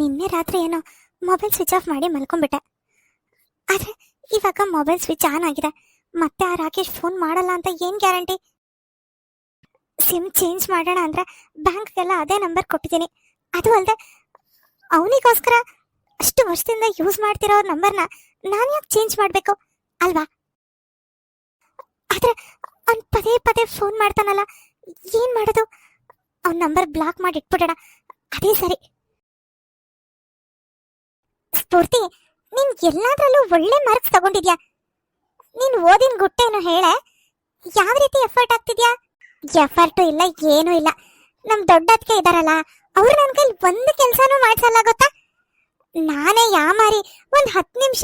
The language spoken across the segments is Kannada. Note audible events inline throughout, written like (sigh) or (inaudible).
ನಿನ್ನೆ ರಾತ್ರಿ ಏನೋ ಮೊಬೈಲ್ ಸ್ವಿಚ್ ಆಫ್ ಮಾಡಿ ಮಲ್ಕೊಂಡ್ಬಿಟ್ಟೆ. ಆದ್ರೆ ಇವಾಗ ಮೊಬೈಲ್ ಸ್ವಿಚ್ ಆನ್ ಆಗಿದೆ. ಮತ್ತೆ ಆ ರಾಕೇಶ್ ಫೋನ್ ಮಾಡಲ್ಲ ಅಂತ ಏನು ಗ್ಯಾರಂಟಿ? ಸಿಮ್ ಚೇಂಜ್ ಮಾಡೋಣ ಅಂದ್ರೆ ಬ್ಯಾಂಕ್ಗೆಲ್ಲ ಅದೇ ನಂಬರ್ ಕೊಟ್ಟಿದ್ದೀನಿ. ಅದು ಅಲ್ಲದೆ ಅವನಿಗೋಸ್ಕರ ಅಷ್ಟು ವರ್ಷದಿಂದ ಯೂಸ್ ಮಾಡ್ತಿರೋ ನಂಬರ್ನ ನಾನು ಯಾಕೆ ಚೇಂಜ್ ಮಾಡಬೇಕು? ಅಲ್ವಾ? ಆದ್ರೆ ಅವ್ನು ಪದೇ ಪದೇ ಫೋನ್ ಮಾಡ್ತಾನಲ್ಲ, ಏನು ಮಾಡೋದು? ಅವ್ನ ನಂಬರ್ ಬ್ಲಾಕ್ ಮಾಡಿ ಇಟ್ಬಿಡೋಣ. ಅದೇ ಸರಿ. ಸ್ಫೂರ್ತಿ ನೀನ್ ಎಲ್ಲಾದ್ರಲ್ಲೂ ಒಳ್ಳೆ ಮಾರ್ಕ್ಸ್ ತಗೊಂಡಿದ್ಯಾ? ನೀನ್ ಓದಿನ ಗುಟ್ಟೇನು ಹೇಳೆ, ಯಾವ ರೀತಿ ಎಫರ್ಟ್ ಆಗ್ತಿದ್ಯಾ? ಎಫರ್ಟು ಇಲ್ಲ, ಏನೂ ಇಲ್ಲ. ನಮ್ ದೊಡ್ಡದಕ್ಕೆ ಇದಾರಲ್ಲ, ಅವ್ರು ನನ್ ಕೈಲಿ ಒಂದು ಕೆಲ್ಸಾನು ಮಾಡ್ಸಲ್ಲ ಗೊತ್ತಾ? ನಾನೇ ಯಾಮಾರಿ ಒಂದ್ ಹತ್ತು ನಿಮಿಷ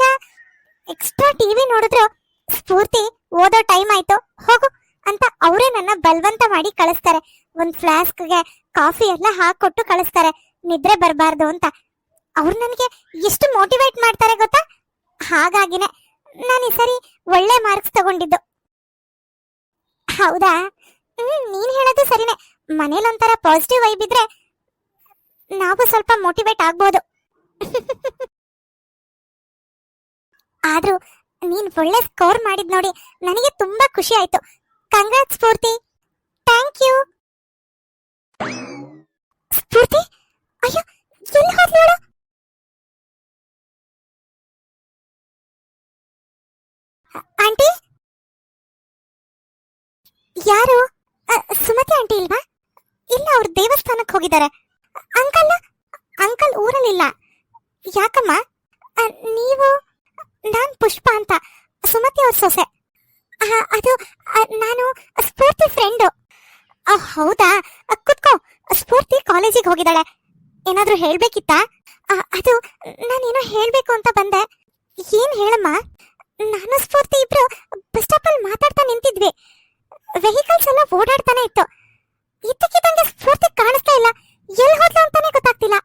ಎಕ್ಸ್ಟ್ರಾ ಟಿವಿ ನೋಡಿದ್ರು, ಸ್ಫೂರ್ತಿ, ಓದೋ ಟೈಮ್ ಆಯ್ತು, ಹೋಗು ಅಂತ ಅವರೇ ನನ್ನ ಬಲವಂತ ಮಾಡಿ ಕಳಿಸ್ತಾರೆ. ಒಂದ್ ಫ್ಲಾಸ್ಕ್ಗೆ ಕಾಫಿ ಎಲ್ಲ ಹಾಕೊಟ್ಟು ಕಳಿಸ್ತಾರೆ, ನಿದ್ರೆ ಬರಬಾರ್ದು ಅಂತ. ಅವ್ರು ನನಗೆ ಎಷ್ಟು ಮೋಟಿವೇಟ್ ಮಾಡ್ತಾರೆ ಗೊತ್ತಾ? ಹಾಗಾಗಿನೇ ನಾನು ಈ ಸರಿ ಒಳ್ಳೆ ಮಾರ್ಕ್ಸ್ ತಗೊಂಡಿದ್ದು. ಹೌದಾ? ಹ್ಮ್, ನೀನ್ ಹೇಳೋದು ಸರಿನೇ. ಮನೇಲಿ ಒಂಥರ ಪಾಸಿಟಿವ್ ವೈಬ್ ಇದ್ರೆ ನಾವು ಸ್ವಲ್ಪ ಮೋಟಿವೇಟ್ ಆಗ್ಬೋದು. ಆದ್ರೂ ನೀನ್ ಒಳ್ಳೆ ಸ್ಕೋರ್ ಮಾಡಿದ್ ನೋಡಿ ನನಗೆ ತುಂಬಾ ಖುಷಿ ಆಯ್ತು. Congrat Spoorthi. Thank you Spoorthi? ಅಯ್ಯೋ, ಎಲ್ಲಿ ಹೋದ್ಲು ಯಾರು? ಸುಮತಿ ಆಂಟಿ ಇಲ್ವಾ? ಇಲ್ಲ, ಅವ್ರು ದೇವಸ್ಥಾನಕ್ಕೆ ಹೋಗಿದ್ದಾರೆ. ಅಂಕಲ್ ಅಂಕಲ್ ಊರಲ್ಲಿಲ್ಲ. ಯಾಕಮ್ಮ? ನೀವು, ನಾನ್ ಪುಷ್ಪ ಅಂತ. ಸುಮತಿ ಅವ್ರ ಸೊಸೆ. ಅದು ನಾನು ಸ್ಫೂರ್ತಿ ಫ್ರೆಂಡು ಹೌದಾ? ಕುತ್ಕೋ. ಸ್ಫೂರ್ತಿ ಕಾಲೇಜಿಗೆ ಹೋಗಿದ್ದಾಳೆ. ಏನಾದರೂ ಹೇಳಬೇಕಿತ್ತಾ? ಅದು, ನಾನೇನೋ ಹೇಳ್ಬೇಕು ಅಂತ ಬಂದೆ. ಏನ್ ಹೇಳಮ್ಮ? ನಾನು ಸ್ಫೂರ್ತಿ ಇಬ್ರು ಬಸ್ ಸ್ಟಾಪ್ ಅಲ್ಲಿ ಮಾತಾಡ್ತಾ ನಿಂತಿದ್ವಿ. ವೆಹಿಕಲ್ಸ್ ಎಲ್ಲ ಓಡಾಡ್ತಾನೆ ಇತ್ತು. ಇದ್ದಕ್ಕಿದ್ದಂಗೆ ಸ್ಫೂರ್ತಿ ಕಾಣಿಸ್ತಾ ಇಲ್ಲ. ಎಲ್ಲಿ ಹೋದ್ಲು ಅಂತಾನೆ ಗೊತ್ತಾಗ್ತಿಲ್ಲ.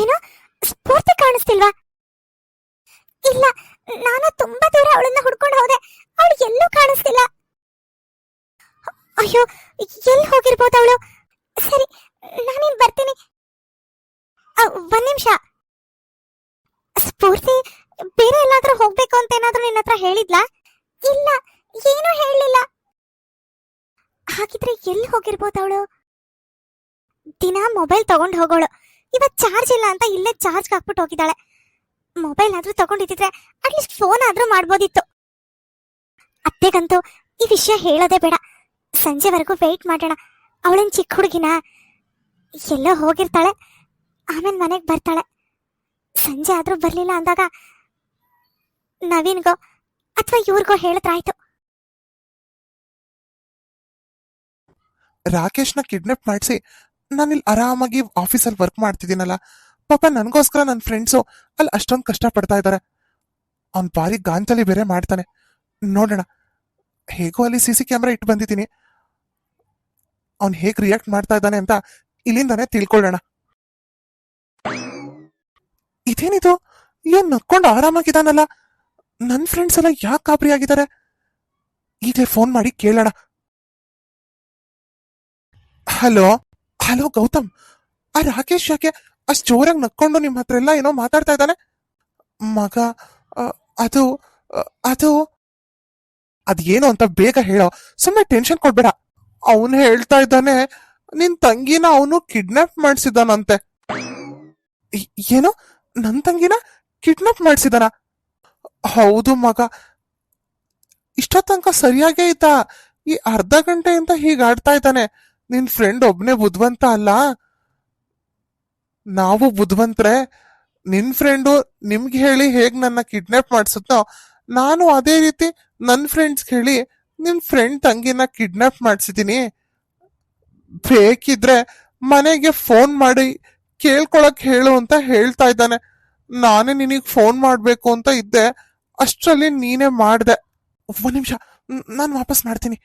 ಏನು ಸ್ಫೂರ್ತಿ ಕಾಣಿಸ್ತಿಲ್ವಾ? ಇಲ್ಲ, ನಾನು ತುಂಬಾ ದೂರ ಅವಳನ್ನ ಹುಡ್ಕೊಂಡು ಹೋದೆ. ಅವಳು ಎಲ್ಲೂ ಕಾಣಿಸ್ತಿಲ್ಲ. ಅಯ್ಯೋ ಎಲ್ಲಿ ಹೋಗಿರ್ಬೋದು ಅವಳು? ಸರಿ, ನಾನೇನ್ ಬರ್ತೀನಿ. ಒಂದ್ ನಿಮಿಷ. ಸ್ಫೂರ್ತಿ ಬೇರೆ ಎಲ್ಲಾದ್ರೂ ಹೋಗ್ಬೇಕು ಅಂತ ಏನಾದ್ರೂ ನಿನ್ನ ಹತ್ರ ಹೇಳಿದ್ಲಾ? ಇಲ್ಲ ಏನೂ ಹೇಳಲಿಲ್ಲ. ಹಾಗಿದ್ರೆ ಎಲ್ಲಿ ಹೋಗಿರ್ಬೋದು ಅವಳು? ದಿನ ಮೊಬೈಲ್ ತಗೊಂಡು ಹೋಗೋಳು. ಇವತ್ ಚಾರ್ಜ್ ಇಲ್ಲ ಅಂತ ಇಲ್ಲೇ ಚಾರ್ಜ್ ಹಾಕ್ಬಿಟ್ಟು ಹೋಗಿದ್ದಾಳೆ. ಮೊಬೈಲ್ ಆದ್ರೂ ತಗೊಂಡಿದ್ರೆ ಅಟ್ಲೀಸ್ಟ್ ಫೋನ್ ಆದ್ರೂ ಮಾಡ್ಬೋದಿತ್ತು. ಅತ್ತೆಗಂತೂ ಈ ವಿಷಯ ಹೇಳೋದೇ ಬೇಡ. ಸಂಜೆವರೆಗೂ ವೆಯ್ಟ್ ಮಾಡೋಣ. ಅವಳನ್ ಚಿಕ್ಕ ಹುಡುಗಿನ? ಎಲ್ಲೋ ಹೋಗಿರ್ತಾಳೆ. ಆಮೇಲೆ ಮನೆಗೆ ಬರ್ತಾಳೆ. ಸಂಜೆ ಆದ್ರೂ ಬರ್ಲಿಲ್ಲ ಅಂದಾಗ ನವೀನ್ಗೋ ಅಥವಾ ಇವ್ರಿಗೋ ಹೇಳಿದ್ರಾಯ್ತು ರಾಕೇಶ್ನ ಕಿಡ್ನಾಪ್ ಮಾಡಿಸಿ ಇಲ್ಲಿ ಆರಾಮಾಗಿ ಆಫೀಸಲ್ಲಿ ವರ್ಕ್ ಮಾಡ್ತಿದ್ದೀನಲ್ಲ, ಪಾಪ ನನಗೋಸ್ಕರ ನನ್ನ ಫ್ರೆಂಡ್ಸು ಅಲ್ಲಿ ಅಷ್ಟೊಂದು ಕಷ್ಟ ಪಡ್ತಾ ಇದ್ದಾರೆ ಅವ್ನ್ ಭಾರಿ ಗಾಂಚಲಿ ಬೇರೆ ಮಾಡ್ತಾನೆ. ನೋಡೋಣ, ಹೇಗೋ ಅಲ್ಲಿ ಸಿ ಸಿ ಕ್ಯಾಮ್ರಾ ಇಟ್ಟು ಬಂದಿದ್ದೀನಿ. ಅವ್ನ್ ಹೇಗ್ ರಿಯಾಕ್ಟ್ ಮಾಡ್ತಾ ಇದ್ದಾನೆ ಅಂತ ಇಲ್ಲಿಂದಾನೆ ತಿಳ್ಕೊಳ್ಳೋಣ. ಇದೇನಿದು? ಏನ್ ನಕ್ಕೊಂಡು ಆರಾಮಾಗಿದ್ದಾನಲ್ಲ? ನನ್ ಫ್ರೆಂಡ್ಸ್ ಎಲ್ಲ ಯಾಕೆ ಗಾಬರಿ ಆಗಿದ್ದಾರೆ? ಈಗಲೇ ಫೋನ್ ಮಾಡಿ ಕೇಳೋಣ. ಹಲೋ? ಹಲೋ, ಗೌತಮ್. ಆ ರಾಕೇಶ್ ಯಾಕೆ? ಅಷ್ಟು ಜೋರಾಗಿ ನಕ್ಕೊಂಡು ನಿಮ್ಮ ಹತ್ರ ಎಲ್ಲ ಏನೋ ಮಾತಾಡ್ತಾ ಇದ್ದಾನೆ? ಮಗ ಅದು ಅದು ಅದೇನು ಅಂತ ಬೇಗ ಹೇಳೋ. ಸುಮ್ಮನೆ ಟೆನ್ಷನ್ ಕೊಡ್ಬೇಡ. ಅವನು ಹೇಳ್ತಾ ಇದ್ದಾನೆ, ನಿನ್ ತಂಗಿನ ಅವನು ಕಿಡ್ನಾಪ್ ಮಾಡಿಸಿದಾನಂತೆ. ಏನು? ನನ್ ತಂಗಿನ ಕಿಡ್ನಾಪ್ ಮಾಡಿಸಿದಾನ? ಹೌದು, ಮಗ. ಇಷ್ಟ ತನಕ ಸರಿಯಾಗೇ ಇದ್ದ. ಈ ಅರ್ಧ ಗಂಟೆಯಿಂದ ಹೀಗೆ ಆಡ್ತಾ ಇದ್ದಾನೆ. ನಿನ್ ಫ್ರೆಂಡ್ ಒಬ್ನೇ ಬುದ್ಧಿವಂತ ಅಲ್ಲ? ನಾವು ಬುದ್ಧಿವಂತ್ರೆ, ನಿನ್ ಫ್ರೆಂಡು ನಿಮ್ಗೆ ಹೇಳಿ ಹೇಗ್ ನನ್ನ ಕಿಡ್ನಾಪ್ ಮಾಡಿಸುತ್ತೋ, ನಾನು ಅದೇ ರೀತಿ ನನ್ನ ಫ್ರೆಂಡ್ಸ್ ಹೇಳಿ ನಿನ್ ಫ್ರೆಂಡ್ ತಂಗಿನ ಕಿಡ್ನಾಪ್ ಮಾಡಿಸಿದೀನಿ. ಬೇಕಿದ್ರೆ ಮನೆಗೆ ಫೋನ್ ಮಾಡಿ ಕೇಳ್ಕೊಳಕ್ ಹೇಳು ಅಂತ ಹೇಳ್ತಾ ಇದ್ದಾನೆ. ನಾನೇ ನಿನಗ್ ಫೋನ್ ಮಾಡ್ಬೇಕು ಅಂತ ಇದ್ದೆ. ಅಷ್ಟರಲ್ಲಿ ನೀನೇ ಮಾಡ್ದೆ. ಒಬ್ಬ ನಿಮಿಷ ನಾನು ವಾಪಸ್ ಮಾಡ್ತೀನಿ.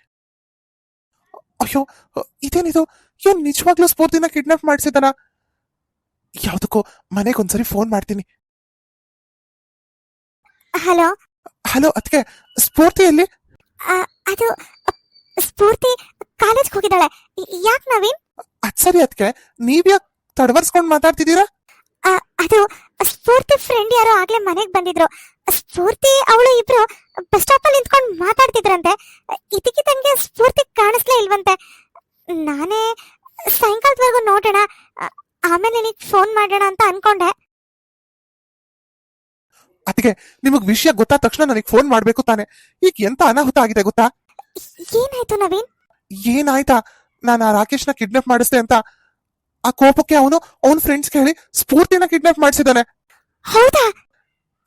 ಅಯ್ಯೋ ಇದೇನಿದು? ಯೋ ನಿಜವಾಗ್ಲೂ ಸ್ಫೂರ್ತಿನ ಕಿಡ್ನಾಪ್ ಮಾಡಿಸಿದಾನ ಯಾವ್ದಕ್ಕೋ ಮನೆಗೆ ಒಂದ್ಸರಿ ಫೋನ್ ಮಾಡ್ತೀನಿ. ಹಲೋ? ಹಲೋ ಅದಕ್ಕೆ ಸ್ಫೂರ್ತಿಯಲ್ಲಿ ಅದು ಸ್ಫೂರ್ತಿ ಕಾಲೇಜ್ಗೆ ಹೋಗಿದ್ದಾಳೆ. ಯಾಕೆ ನವೀನ್? ಅದ್ ಸರಿ ಅದಕ್ಕೆ ನೀವ್ ಯಾಕೆ ತಡವರ್ಸ್ಕೊಂಡ್ ಮಾತಾಡ್ತಿದ್ದೀರಾ? ಅದು ಸ್ಫೂರ್ತಿ ಫ್ರೆಂಡ್ ಯಾರೋ ಆಗ್ಲೇ ಮನೆಗ್ ಬಂದಿದ್ರು. ಸ್ಫೂರ್ತಿ ಅವಳು ಇಬ್ರು ಬಸ್ ಸ್ಟಾಪ್ ಅಲ್ಲಿ ನಿಂತ್ಕೊಂಡು ಮಾತಾಡ್ತಿದ್ರಂತೆ. ಇದಕ್ಕಿದಂಗೆ ಸ್ಫೂರ್ತಿ ಕಾಣಿಸ್ಲೇ ಇಲ್ವಂತೆ. ನಾನೇ ಸಾಯಂಕಾಲದವರೆಗೂ ನೋಡೋಣ. ಆಮೇಲೆ ನಿನಗೆ ಫೋನ್ ಮಾಡೋಣ ಅಂತ ಅನ್ಕೊಂಡೆ. ಅದಕ್ಕೆ ನಿಮಗ್ ವಿಷಯ ಗೊತ್ತಾದ ತಕ್ಷಣ ನನಗೆ ಫೋನ್ ಮಾಡ್ಬೇಕು ತಾನೆ. ಈಗ ಎಂತ ಅನಾಹುತ ಆಗಿದೆ ಗೊತ್ತಾ? ಏನಾಯ್ತು ನವೀನ್? ಏನಾಯ್ತಾ? ನಾನು ಆ ರಾಕೇಶ್ನ ಕಿಡ್ನಾಪ್ ಮಾಡಿಸ್ದೆ ಅಂತ ಆ ಕೋಪಕ್ಕೆ ಅವನು ಅವನ ಫ್ರೆಂಡ್ಸ್ ಹೇಳಿ ಸ್ಫೂರ್ತಿನ ಕಿಡ್ನಾಪ್ ಮಾಡಿಸಿದಾನೆ ಹೌದಾ?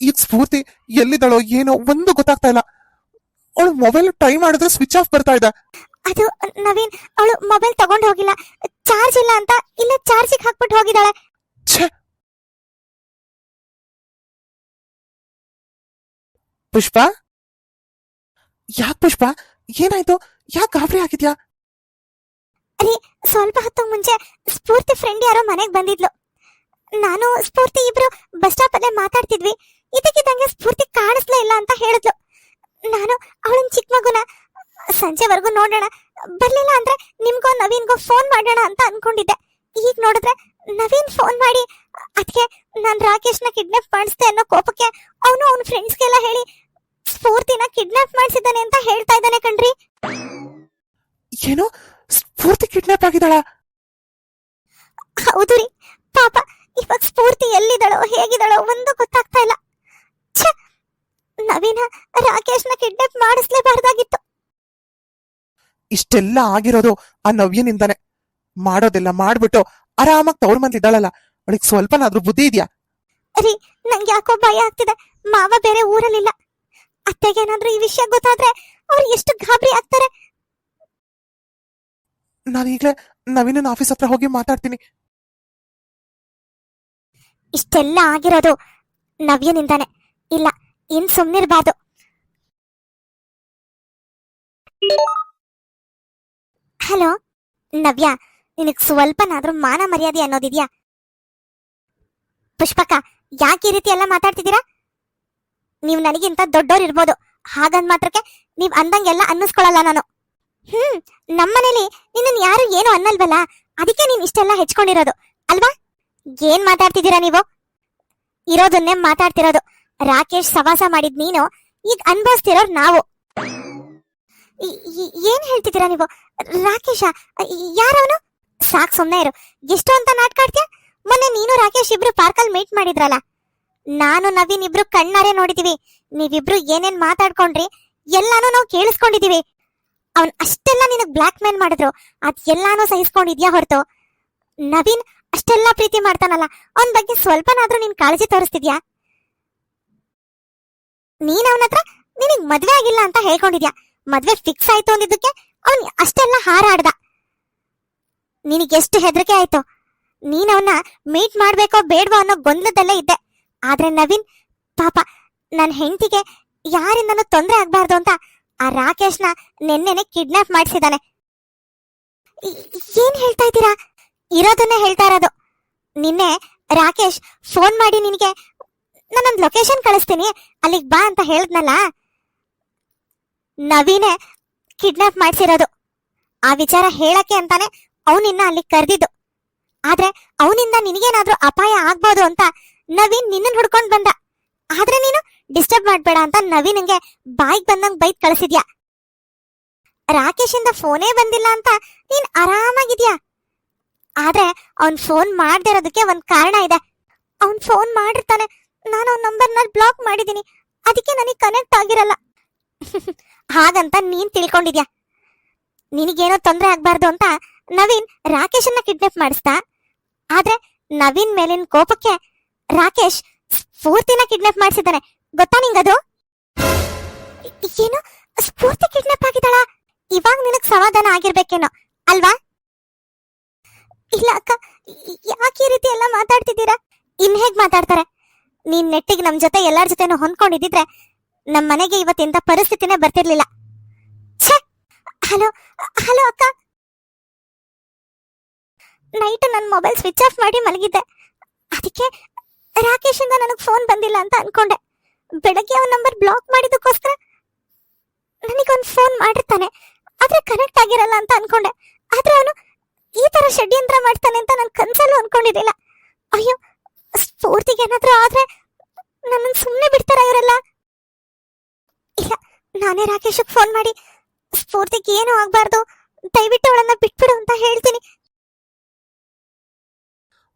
ಈಗ ಸ್ಫೂರ್ತಿ ಎಲ್ಲಿದ್ದಾಳೋ ಏನೋ ಒಂದು ಗೊತ್ತಾಗ್ತಾ ಇಲ್ಲ. ಅವಳು ಮೊಬೈಲ್ ಟ್ರೈ ಮಾಡಿದ್ರೆ ಸ್ವಿಚ್ ಆಫ್ ಬರ್ತಾ ಇದೆ. ಅದು ನವೀನ್ ಅವಳು ಮೊಬೈಲ್ ತಗೊಂಡ್ ಹೋಗಿಲ್ಲ. ಚಾರ್ಜ್ ಇಲ್ಲ ಅಂತ ಇಲ್ಲ ಚಾರ್ಜ್ ಹಾಕ್ಬಿಟ್ಟು ಹೋಗಿದ್ದಾಳೆ. ಛೇ! ಪುಷ್ಪ? ಯಾಕ್ ಪುಷ್ಪ? ಏನಾಯ್ತು? ಯಾಕೆ ಗಾಬರಿ ಆಗಿದ್ಯಾ? ಸ್ವಲ್ಪ ಹೊತ್ತು ಮುಂಚೆ ಸ್ಫೂರ್ತಿ ಫ್ರೆಂಡ್ ಯಾರೋ ಮನೆಗೆ ಬಂದಿದ್ಲು. ನಾನು ಸ್ಫೂರ್ತಿ ಇಬ್ರು ಬಸ್ ಸ್ಟಾಪ್ ಅಲ್ಲೇ ಮಾತಾಡ್ತಿದ್ವಿ. ಇದಕ್ಕಿದ್ದಂಗೆ ಸ್ಫೂರ್ತಿ ಕಾಣಿಸ್ಲೇ ಇಲ್ಲ ಅಂತ ಹೇಳಿದ್ಲು. ನಾನು ಅವಳನ್ ಚಿಕ್ಕ ಮಗುನ ಸಂಜೆವರೆಗೂ ನೋಡೋಣ, ಬರ್ಲಿಲ್ಲ ಅಂದ್ರೆ ನಿಮ್ಗೋ ನವೀನ್ಗೋ ಫೋನ್ ಮಾಡೋಣ ಅಂತ ಅನ್ಕೊಂಡಿದ್ದೆ. ಈಗ ನೋಡಿದ್ರೆ ನವೀನ್ ಫೋನ್ ಮಾಡಿ ಅದಕ್ಕೆ ನಾನು ರಾಕೇಶ್ನ ಕಿಡ್ನಾಪ್ ಮಾಡಿಸ್ದೆ ಅನ್ನೋ ಕೋಪಕ್ಕೆ ಅವನು ಅವನ ಫ್ರೆಂಡ್ಸ್ಗೆಲ್ಲ ಹೇಳಿ ಸ್ಫೂರ್ತಿನ ಕಿಡ್ನಾಪ್ ಮಾಡಿಸಿದ್ದಾನೆ ಅಂತ ಹೇಳ್ತಾ ಇದ್ದಾನೆ ಕಣ್ರಿ. ಏನೋ ಸ್ಫೂರ್ತಿ ಕಿಡ್ನಾಪ್ ಆಗಿದ್ದಾಳ. ಹೌದು ರೀ. ಪಾಪ ಇವಾಗ ಸ್ಫೂರ್ತಿ ಎಲ್ಲಿದ್ದಾಳೋ ಹೇಗಿದ್ದಾಳೋ ಒಂದು ಗೊತ್ತಾಗ್ತಾ ಇಲ್ಲ! ನವೀನ ರಾಕೇಶ್ನ ಕಿಡ್ನಾಪ್ ಮಾಡಿಸ್ಲೇಬಾರ್ದಾಗಿತ್ತು. ಇಷ್ಟೆಲ್ಲ ಆಗಿರೋದು ಆ ನವ್ಯನಿಂದಾನೆ. ಮಾಡೋದೆಲ್ಲ ಮಾಡ್ಬಿಟ್ಟು ಆರಾಮಾಗಿ ತವ್ರ ಮಂದಿದ್ದಾಳಲ್ಲ. ಅವಳಿಗ್ ಅವಳಿಗೆ ಸ್ವಲ್ಪನಾದ್ರೂ ಬುದ್ಧಿ ಇದೆಯಾ? ರೀ ನಂಗೆ ಯಾಕೋ ಭಯ ಆಗ್ತಿದೆ. ಮಾವ ಬೇರೆ ಊರಲ್ಲಿಲ್ಲ. ಅತ್ತೆಗೇನಾದ್ರೂ ಈ ವಿಷಯ ಗೊತ್ತಾದ್ರೆ ಅವ್ರು ಎಷ್ಟು ಗಾಬರಿ ಆಗ್ತಾರೆ? ನಾನು ಈಗಲೇ ನವೀನ ಆಫೀಸ್ ಹತ್ರ ಹೋಗಿ ಮಾತಾಡ್ತೀನಿ. ಇಷ್ಟೆಲ್ಲ ಆಗಿರೋದು ನವ್ಯನಿಂದಾನೆ. ಇಲ್ಲ, ಇನ್ ಸುಮ್ನಿರ್ಬಾರ್ದು. ಹಲೋ, ನವ್ಯ, ನಿನಗ್ ಸ್ವಲ್ಪನಾದ್ರೂ ಮಾನ ಮರ್ಯಾದೆ ಅನ್ನೋದಿದ್ಯಾ? ಪುಷ್ಪಕ, ಯಾಕೆ ಈ ರೀತಿ ಎಲ್ಲ ಮಾತಾಡ್ತಿದ್ದೀರಾ? ನೀವು ನನಗಿಂತ ದೊಡ್ಡೋರ್ ಇರ್ಬೋದು ಹಾಗಂದ್ ಮಾತ್ರಕ್ಕೆ ನೀವ್ ಅಂದಂಗೆಲ್ಲ ಅನ್ನಿಸ್ಕೊಳಲ್ಲ ನಾನು. ಹ್ಮ್, ನಮ್ಮನೇಲಿ ನಿನ್ನನ್ ಯಾರು ಏನು ಅನ್ನಲ್ವಲ್ಲ? ಅದಕ್ಕೆ ನೀನ್ ಇಷ್ಟೆಲ್ಲ ಹೆಚ್ಕೊಂಡಿರೋದು, ಅಲ್ವಾ? ಏನ್ ಮಾತಾಡ್ತಿದ್ದೀರಾ ನೀವು? ಇರೋದನ್ನೇ ಮಾತಾಡ್ತಿರೋದು. ರಾಕೇಶ್ ಸವಾಸ ಮಾಡಿದ್ ನೀನು ಈಗ ಅನ್ಭವಿಸ್ತಿರೋರ್ ನಾವು. ಏನ್ ಹೇಳ್ತಿದ್ದೀರಾ ನೀವು? ರಾಕೇಶ ಯಾರವನು? ಸಾಕ್ ಸುಮ್ನೆ ಇರು. ಎಷ್ಟು ಅಂತ ನಾಟಕ ಆಡ್ತೀಯ? ಮೊನ್ನೆ ನೀನು ರಾಕೇಶ್ ಇಬ್ರು ಪಾರ್ಕಲ್ ಮೀಟ್ ಮಾಡಿದ್ರಲ್ಲ. ನಾನು, ನವೀನ್ ಇಬ್ರು ಕಣ್ಣಾರೆ ನೋಡಿದೀವಿ. ನೀವಿಬ್ರು ಏನೇನ್ ಮಾತಾಡ್ಕೊಂಡ್ರಿ, ಎಲ್ಲಾನು ನಾವು ಕೇಳಿಸ್ಕೊಂಡಿದೀವಿ. ಅವನ್ ಅಷ್ಟೆಲ್ಲ ನಿನಗ್ ಬ್ಲಾಕ್ ಮೇಲ್ ಮಾಡಿದ್ರು, ಅದ್ ಎಲ್ಲಾನು ಸಹಿಸ್ಕೊಂಡಿದ್ಯಾ ಹೊರತು? ನವೀನ್ ಅಷ್ಟೆಲ್ಲ ಪ್ರೀತಿ ಮಾಡ್ತಾನಲ್ಲ, ಅವನ್ ಬಗ್ಗೆ ಸ್ವಲ್ಪನಾದ್ರೂ ನೀನ್ ಕಾಳಜಿ ತೋರಿಸ್ತಿದ್ಯಾ? ನೀನ್ ಅವನ ಹತ್ರ ನಿನಗ್ ಮದ್ವೆ ಆಗಿಲ್ಲ ಅಂತ ಹೇಳ್ಕೊಂಡಿದ್ಯಾ? ಮದ್ವೆ ಫಿಕ್ಸ್ ಆಯ್ತು ಅಂದಿದ್ದಕ್ಕೆ ಅವನ್ ಅಷ್ಟೆಲ್ಲ ಹಾರಾಡ್ದ. ನಿನಗೆ ಎಷ್ಟು ಹೆದರಿಕೆ ಆಯ್ತು? ನೀನ್ ಅವನ್ನ ಮೀಟ್ ಮಾಡ್ಬೇಕೋ ಬೇಡ್ವೋ ಅನ್ನೋ ಗೊಂದಲದಲ್ಲೇ ಇದ್ದೆ. ಆದ್ರೆ ನವೀನ್, ಪಾಪ, ನನ್ ಹೆಂಡತಿಗೆ ಯಾರಿಂದನೂ ತೊಂದರೆ ಆಗ್ಬಾರ್ದು ಅಂತ ಆ ರಾಕೇಶ್ನ ನಿನ್ನೆನೆ ಕಿಡ್ನಾಪ್ ಮಾಡಿಸಿದಾನೆ ಏನ್ ಹೇಳ್ತಾ ಇದ್ದೀರಾ? ಇರೋದನ್ನ ಹೇಳ್ತಾ ಇರೋದು. ನಿನ್ನೆ ರಾಕೇಶ್ ಫೋನ್ ಮಾಡಿ ನಿನಗೆ ನಾನೊಂದು ಲೊಕೇಶನ್ ಕಳಿಸ್ತೀನಿ, ಅಲ್ಲಿಗೆ ಬಾ ಅಂತ ಹೇಳಿದ್ನಲ್ಲ? ನವೀನೇ ಕಿಡ್ನಾಪ್ ಮಾಡಿಸಿರೋದು. ಆ ವಿಚಾರ ಹೇಳಕ್ಕೆ ಅಂತಾನೆ ಅವನಿನ್ನ ಅಲ್ಲಿಗೆ ಕರೆದಿದ್ದು. ಆದ್ರೆ ಅವನಿಂದ ನಿನಗೇನಾದ್ರೂ ಅಪಾಯ ಆಗ್ಬೋದು ಅಂತ ನವೀನ್ ನಿನ್ನನ್ನು ಹುಡ್ಕೊಂಡ್ ಬಂದ. ಆದ್ರೆ ನೀನು ಡಿಸ್ಟರ್ಬ್ ಮಾಡ್ಬೇಡ ಅಂತ ನವೀನ್ಗೆ ಬಾಯಿಗೆ ಬಂದಂಗ್ ಬೈಕ್ ಕಳಿಸಿದ್ಯಾ? ರಾಕೇಶಿಂದ ಫೋನೇ ಬಂದಿಲ್ಲ ಅಂತ ನೀನ್ ಆರಾಮಾಗಿದ್ಯಾ? ಆದ್ರೆ ಅವ್ನ್ ಫೋನ್ ಮಾಡ್ದಿರೋದಕ್ಕೆ ಒಂದ್ ಕಾರಣ ಇದೆ. ಅವ್ನ್ ಫೋನ್ ಮಾಡಿರ್ತಾನೆ. ನಾನು ಅವ್ನ ನಂಬರ್ನ ಬ್ಲಾಕ್ ಮಾಡಿದೀನಿ. ಅದಕ್ಕೆ ನನಗೆ ಕನೆಕ್ಟ್ ಆಗಿರಲ್ಲ. ಹಾಗಂತ ನೀನ್ ತಿಳ್ಕೊಂಡಿದ್ಯಾ? ನಿನಗೇನೋ ತೊಂದ್ರೆ ಆಗ್ಬಾರ್ದು ಅಂತ ನವೀನ್ ರಾಕೇಶನ್ನ ಕಿಡ್ನಾಪ್ ಮಾಡಿಸ್ತಾ, ಆದ್ರೆ ನವೀನ್ ಮೇಲಿನ ಕೋಪಕ್ಕೆ ರಾಕೇಶ್ ಸ್ಫೂರ್ತಿನ ಕಿಡ್ನಾಪ್ ಮಾಡಿಸಿದ್ದಾನೆ ಗೊತ್ತಾ ನಿಂಗದು? ಏನು? ಸ್ಫೂರ್ತಿ ಕಿಡ್ನಾಪ್ ಆಗಿದ್ದಾಳ? ಇವಾಗ ನಿನಗ್ ಸಮಾಧಾನ ಆಗಿರ್ಬೇಕೇನೋ, ಅಲ್ವಾ? ಇಲ್ಲ ಅಕ್ಕ, ಯಾಕೆ ಈ ರೀತಿ ಎಲ್ಲ ಮಾತಾಡ್ತಿದ್ದೀರಾ? ಇನ್ ಹೇಗ್ ಮಾತಾಡ್ತಾರೆ? ನೀನ್ ನೆಟ್ಟಿಗೆ ನಮ್ ಜೊತೆ ಎಲ್ಲಾರ ಜೊತೆನೂ ಹೊಂದ್ಕೊಂಡಿದ್ರೆ ನಮ್ ಮನೆಗೆ ಇವತ್ತಿಂತ ಪರಿಸ್ಥಿತಿನೇ ಬರ್ತಿರ್ಲಿಲ್ಲ. ಛೇ! ಹಲೋ ಹಲೋ ಅಕ್ಕ! ನೈಟ್ ನನ್ನ ಮೊಬೈಲ್ ಸ್ವಿಚ್ ಆಫ್ ಮಾಡಿ ಮಲಗಿದ್ದೆ. ಅದಕ್ಕೆ ರಾಕೇಶ್ ಇಂದ ನನಗೆ ಫೋನ್ ಬಂದಿಲ್ಲ ಅಂತ ಅನ್ಕೊಂಡೆ. ಬೆಳಗ್ಗೆ ಅವನ ನಂಬರ್ ಬ್ಲಾಕ್ ಮಾಡಿದಕ್ಕೋಸ್ಕರ ನನಗೊಂದು ಫೋನ್ ಮಾಡಿರ್ತಾನೆ. ಆದ್ರೆ ಕನೆಕ್ಟ್ ಆಗಿರಲ್ಲ ಅಂತ ಅನ್ಕೊಂಡೆ. ಆದ್ರೆ ಅವನು ಈ ತರ ಷಡ್ಯಂತ್ರ ಮಾಡ್ತಾನೆ ಅಂತ ನಾನು ಕನ್ಸಲ್ಲೂ ಅನ್ಕೊಂಡಿರಲಿಲ್ಲ. ಅಯ್ಯೋ, ಸ್ಫೂರ್ತಿಗೆ ಏನಾದ್ರೂ ಆದ್ರೆ ನನ್ನ ಸುಮ್ಮನೆ ಬಿಡ್ತಾರ ಇವರೆಲ್ಲ? ಇಲ್ಲ, ನಾನೇ ರಾಕೇಶಕ್ ಫೋನ್ ಮಾಡಿ ಸ್ಫೂರ್ತಿಗೆ ಏನು ಆಗ್ಬಾರ್ದು. ದಯವಿಟ್ಟು ಅವಳನ್ನ ಬಿಟ್ಬಿಡು ಅಂತ ಹೇಳ್ತೀನಿ.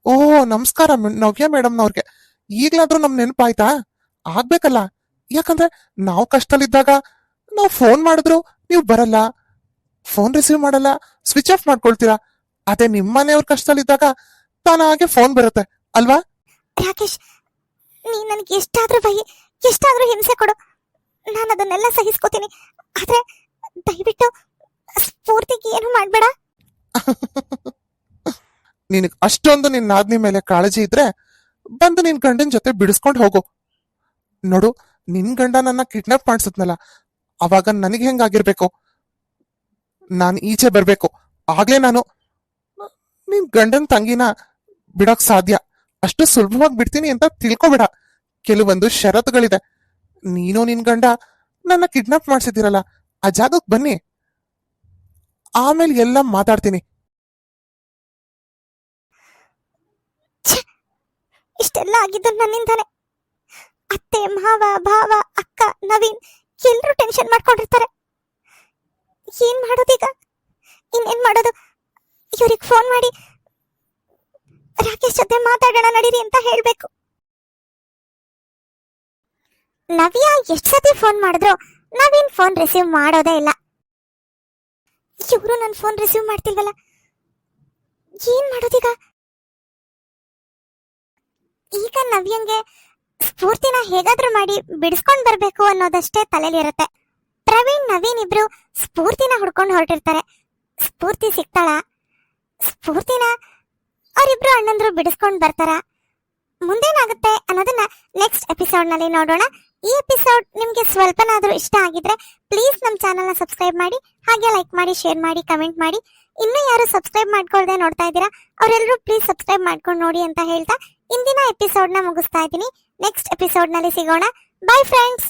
ಓ ನಮಸ್ಕಾರ ನವ್ಯ ಮೇಡಮ್ನವ್ರಿಗೆ ಈಗ್ಲಾದ್ರೂ ನಮ್ ನೆನಪಾಯ್ತಾ? ಆಗ್ಬೇಕಲ್ಲ. ಯಾಕಂದ್ರೆ ನಾವು ಕಷ್ಟದಲ್ಲಿದ್ದಾಗ ನಾವು ಫೋನ್ ಮಾಡಿದ್ರು ನೀವು ಬರಲ್ಲ. ಫೋನ್ ರಿಸೀವ್ ಮಾಡಲ್ಲ. ಸ್ವಿಚ್ ಆಫ್ ಮಾಡ್ಕೊಳ್ತೀರಾ. ಅದೇ ನಿಮ್ಮ ಮನೆಯವ್ರ ಕಷ್ಟದಲ್ಲಿದ್ದಾಗ ತಾನಾಗೆ ಫೋನ್ ಬರುತ್ತೆ. ಅಲ್ವಾ? ರಾಕೇಶ್ ನೀ ನನಗೆ ಎಷ್ಟಾದ್ರೂ ಬೈ ಎಷ್ಟಾದ್ರೂ ಹಿಂಸೆ ಕೊಡು. ನಾನು ಅದನ್ನೆಲ್ಲ ಸಹಿಸ್ಕೋತೀನಿ. ಆದ್ರೆ ದಯವಿಟ್ಟು ಸ್ಫೂರ್ತಿಗೆ ಏನು ಮಾಡ್ಬೇಡ. (laughs) ನಿನಗ್ ಅಷ್ಟೊಂದು ನಿನ್ ನಾದ್ನಿ ಮೇಲೆ ಕಾಳಜಿ ಇದ್ರೆ ಬಂದು ನಿನ್ ಗಂಡನ್ ಜೊತೆ ಬಿಡಿಸ್ಕೊಂಡ್ ಹೋಗು. ನೋಡು, ನಿನ್ ಗಂಡ ನನ್ನ ಕಿಡ್ನಾಪ್ ಮಾಡ್ಸದ್ನಲ್ಲ, ಅವಾಗ ನನಗೆ ಹೆಂಗಾಗಿರ್ಬೇಕು ನಾನ್ ಈಚೆ ಬರ್ಬೇಕು. ಆಗ್ಲೇ ನಾನು ನಿನ್ ಗಂಡನ್ ತಂಗಿನ ಬಿಡೋಕ್ ಸಾಧ್ಯ. ಅಷ್ಟು ಸುಲಭವಾಗಿ ಬಿಡ್ತೀನಿ ಅಂತ ತಿಳ್ಕೊಬೇಡ. ಕೆಲವೊಂದು ಷರತ್ತುಗಳಿದೆ. ನೀನು ನಿನ್ ಗಂಡ ನನ್ನ ಕಿಡ್ನಾಪ್ ಮಾಡ್ಸಿದ್ದೀರಲ್ಲ, ಆ ಜಾಗಕ್ಕೆ ಬನ್ನಿ. ಆಮೇಲೆ ಎಲ್ಲ ಮಾತಾಡ್ತೀನಿ. ಇಷ್ಟೆಲ್ಲ ಆಗಿದ್ದು ನನ್ನಿಂದಾನೆ ಅತ್ತೆ, ಮಾವ, ಭಾವ, ಅಕ್ಕ, ನವೀನ್ ಎಲ್ಲರೂ ಟೆನ್ಷನ್ ಮಾಡ್ಕೊಂಡಿರ್ತಾರೆ. ಏನ್ ಮಾಡೋದೀಗ? ಇನ್ನೇನ್ ಮಾಡೋದು? ಇವ್ರಿಗೆ ಫೋನ್ ಮಾಡಿ ರಾಕೇಶ್ ಜೊತೆ ಮಾತಾಡೋಣ ನಡೀರಿ ಅಂತ ಹೇಳ್ಬೇಕು. ನವ್ಯ ಎಷ್ಟ್ ಸತಿ ಫೋನ್ ಮಾಡಿದ್ರು ನವೀನ್ ಫೋನ್ ರಿಸೀವ್ ಮಾಡೋದೇ ಇಲ್ಲ. ಇವರು ನನ್ನ ಫೋನ್ ರಿಸೀವ್ ಮಾಡ್ತಿಲ್ವಲ್ಲ? ಏನ್ ಮಾಡೋದೀಗ? ಈಗ ನವ್ಯಂಗೆ ಸ್ಫೂರ್ತಿನ ಹೇಗಾದ್ರೂ ಮಾಡಿ ಬಿಡಿಸ್ಕೊಂಡ್ ಬರ್ಬೇಕು ಅನ್ನೋದಷ್ಟೇ ತಲೆಲಿರುತ್ತೆ ಪ್ರವೀಣ್, ನವೀನ್ ಇಬ್ರು ಸ್ಫೂರ್ತಿನ ಹುಡ್ಕೊಂಡು ಹೊರಟಿರ್ತಾರೆ. ಸ್ಫೂರ್ತಿ ಸಿಗ್ತಾಳ ಸ್ಫೂರ್ತಿನ ಅವರಿಬ್ರು ಅಣ್ಣಂದ್ರು ಬಿಡಿಸ್ಕೊಂಡ್ ಬರ್ತಾರ? ಮುಂದೇನಾಗುತ್ತೆ ಅನ್ನೋದನ್ನ ನೆಕ್ಸ್ಟ್ ಎಪಿಸೋಡ್ನಲ್ಲಿ ನೋಡೋಣ. ಈ ಎಪಿಸೋಡ್ ನಿಮ್ಗೆ ಸ್ವಲ್ಪನಾದ್ರೂ ಇಷ್ಟ ಆಗಿದ್ರೆ ಪ್ಲೀಸ್ ನಮ್ಮ ಚಾನಲ್ನ ಸಬ್ಸ್ಕ್ರೈಬ್ ಮಾಡಿ, ಹಾಗೆ ಲೈಕ್ ಮಾಡಿ ಶೇರ್ ಮಾಡಿ ಕಮೆಂಟ್ ಮಾಡಿ. ಇನ್ನೂ ಯಾರು ಸಬ್ಸ್ಕ್ರೈಬ್ ಮಾಡ್ಕೊಳ್ದೆ ನೋಡ್ತಾ ಇದ್ದೀರಾ ಅವರೆಲ್ಲರೂ ಪ್ಲೀಸ್ ಸಬ್ಸ್ಕ್ರೈಬ್ ಮಾಡ್ಕೊಂಡು ನೋಡಿ ಅಂತ ಹೇಳ್ತಾ ಇಂದಿನ ಎಪಿಸೋಡ್ನ ಮುಗಿಸ್ತಾ ಇದ್ದೀನಿ. ನೆಕ್ಸ್ಟ್ ಎಪಿಸೋಡ್ನಲ್ಲಿ ಸಿಗೋಣ. By friends